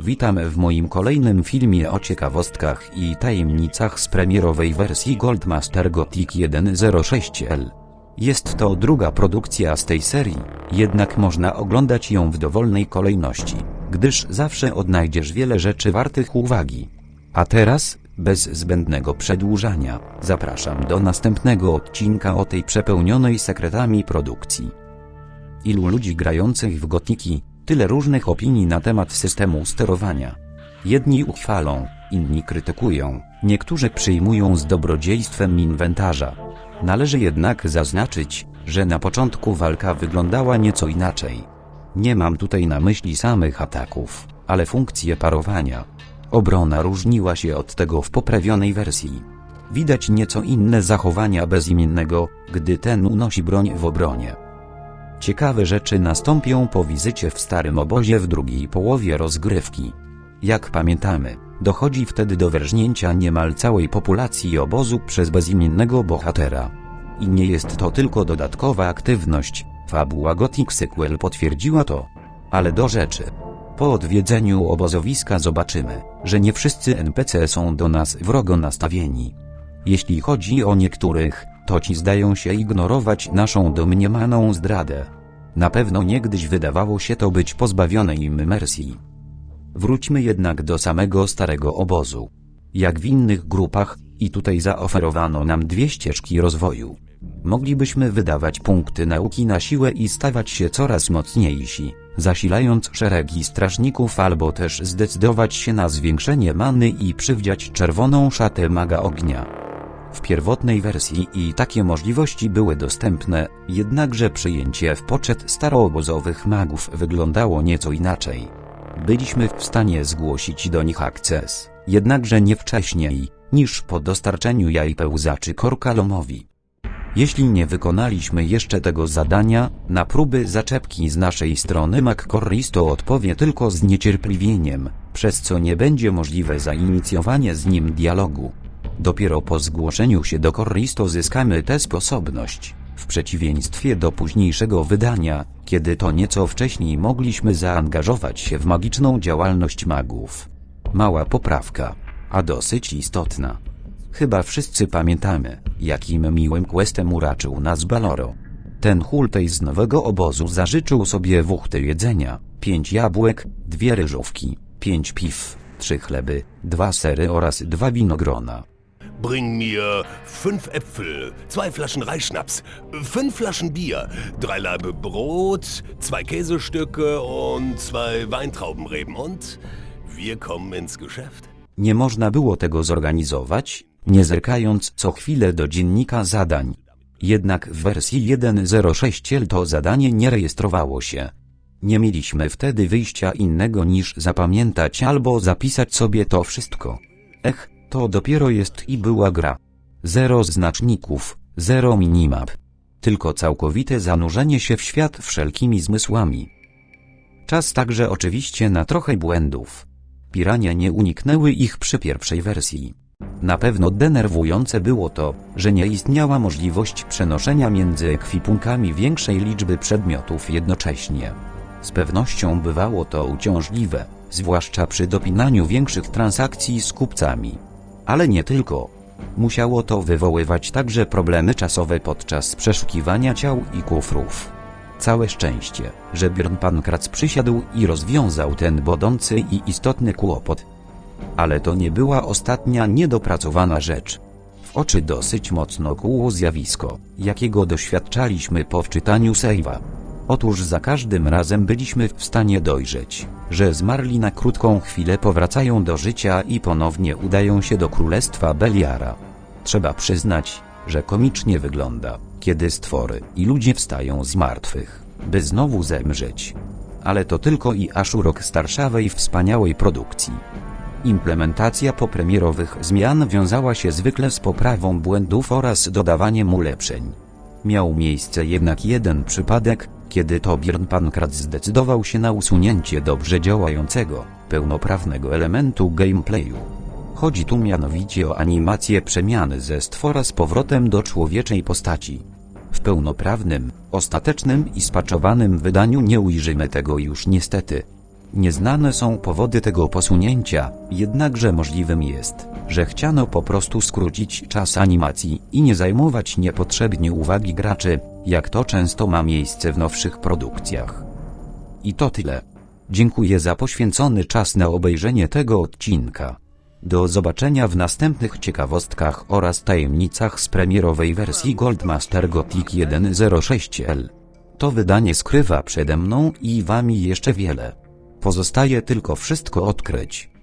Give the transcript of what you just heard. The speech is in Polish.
Witam w moim kolejnym filmie o ciekawostkach i tajemnicach z premierowej wersji Goldmaster Gothic 1.06L. Jest to druga produkcja z tej serii, jednak można oglądać ją w dowolnej kolejności, gdyż zawsze odnajdziesz wiele rzeczy wartych uwagi. A teraz, bez zbędnego przedłużania, zapraszam do następnego odcinka o tej przepełnionej sekretami produkcji. Ilu ludzi grających w gotiki, tyle różnych opinii na temat systemu sterowania. Jedni uchwalą, inni krytykują, niektórzy przyjmują z dobrodziejstwem inwentarza. Należy jednak zaznaczyć, że na początku walka wyglądała nieco inaczej. Nie mam tutaj na myśli samych ataków, ale funkcje parowania. Obrona różniła się od tego w poprawionej wersji. Widać nieco inne zachowania bezimiennego, gdy ten unosi broń w obronie. Ciekawe rzeczy nastąpią po wizycie w starym obozie w drugiej połowie rozgrywki. Jak pamiętamy, dochodzi wtedy do wyrżnięcia niemal całej populacji obozu przez bezimiennego bohatera. I nie jest to tylko dodatkowa aktywność, fabuła Gothic Sequel potwierdziła to. Ale do rzeczy. Po odwiedzeniu obozowiska zobaczymy, że nie wszyscy NPC są do nas wrogo nastawieni. Jeśli chodzi o niektórych, to ci zdają się ignorować naszą domniemaną zdradę. Na pewno niegdyś wydawało się to być pozbawione im imersji. Wróćmy jednak do samego starego obozu. Jak w innych grupach, i tutaj zaoferowano nam dwie ścieżki rozwoju. Moglibyśmy wydawać punkty nauki na siłę i stawać się coraz mocniejsi, zasilając szeregi strażników albo też zdecydować się na zwiększenie many i przywdziać czerwoną szatę maga ognia. W pierwotnej wersji i takie możliwości były dostępne, jednakże przyjęcie w poczet staroobozowych magów wyglądało nieco inaczej. Byliśmy w stanie zgłosić do nich akces, jednakże nie wcześniej, niż po dostarczeniu jaj pełzaczy Korkalomowi. Jeśli nie wykonaliśmy jeszcze tego zadania, na próby zaczepki z naszej strony McCorristo odpowie tylko z niecierpliwieniem, przez co nie będzie możliwe zainicjowanie z nim dialogu. Dopiero po zgłoszeniu się do Corristo zyskamy tę sposobność, w przeciwieństwie do późniejszego wydania, kiedy to nieco wcześniej mogliśmy zaangażować się w magiczną działalność magów. Mała poprawka, a dosyć istotna. Chyba wszyscy pamiętamy, jakim miłym questem uraczył nas Baloro. Ten hultej z nowego obozu zażyczył sobie wuchty jedzenia, pięć jabłek, dwie ryżówki, pięć piw, trzy chleby, dwa sery oraz dwa winogrona. Bring mir fünf Äpfel, zwei Flaschen Reisschnaps, fünf Flaschen Bier, drei Laibe Brot, zwei Käsestücke und zwei Weintraubenreben und wir kommen ins Geschäft. Nie można było tego zorganizować, nie zerkając co chwilę do dziennika zadań. Jednak w wersji 1.06 to zadanie nie rejestrowało się. Nie mieliśmy wtedy wyjścia innego niż zapamiętać albo zapisać sobie to wszystko. Ech, to dopiero jest i była gra. Zero znaczników, zero minimap. Tylko całkowite zanurzenie się w świat wszelkimi zmysłami. Czas także oczywiście na trochę błędów. Pirania nie uniknęły ich przy pierwszej wersji. Na pewno denerwujące było to, że nie istniała możliwość przenoszenia między ekwipunkami większej liczby przedmiotów jednocześnie. Z pewnością bywało to uciążliwe, zwłaszcza przy dopinaniu większych transakcji z kupcami. Ale nie tylko. Musiało to wywoływać także problemy czasowe podczas przeszukiwania ciał i kufrów. Całe szczęście, że Bjorn Pankrac przysiadł i rozwiązał ten bodący i istotny kłopot. Ale to nie była ostatnia niedopracowana rzecz. W oczy dosyć mocno kłuło zjawisko, jakiego doświadczaliśmy po wczytaniu save'a. Otóż za każdym razem byliśmy w stanie dojrzeć, że zmarli na krótką chwilę powracają do życia i ponownie udają się do królestwa Beliara. Trzeba przyznać, że komicznie wygląda, kiedy stwory i ludzie wstają z martwych, by znowu zemrzeć. Ale to tylko i aż urok starszawej wspaniałej produkcji. Implementacja popremierowych zmian wiązała się zwykle z poprawą błędów oraz dodawaniem ulepszeń. Miał miejsce jednak jeden przypadek, kiedy to Bjorn Pankrat zdecydował się na usunięcie dobrze działającego, pełnoprawnego elementu gameplayu. Chodzi tu mianowicie o animację przemiany ze stwora z powrotem do człowieczej postaci. W pełnoprawnym, ostatecznym i spaczowanym wydaniu nie ujrzymy tego już niestety. Nieznane są powody tego posunięcia, jednakże możliwym jest, że chciano po prostu skrócić czas animacji i nie zajmować niepotrzebnie uwagi graczy, jak to często ma miejsce w nowszych produkcjach. I to tyle. Dziękuję za poświęcony czas na obejrzenie tego odcinka. Do zobaczenia w następnych ciekawostkach oraz tajemnicach z premierowej wersji Goldmaster Gothic 1.06L. To wydanie skrywa przede mną i wami jeszcze wiele. Pozostaje tylko wszystko odkryć.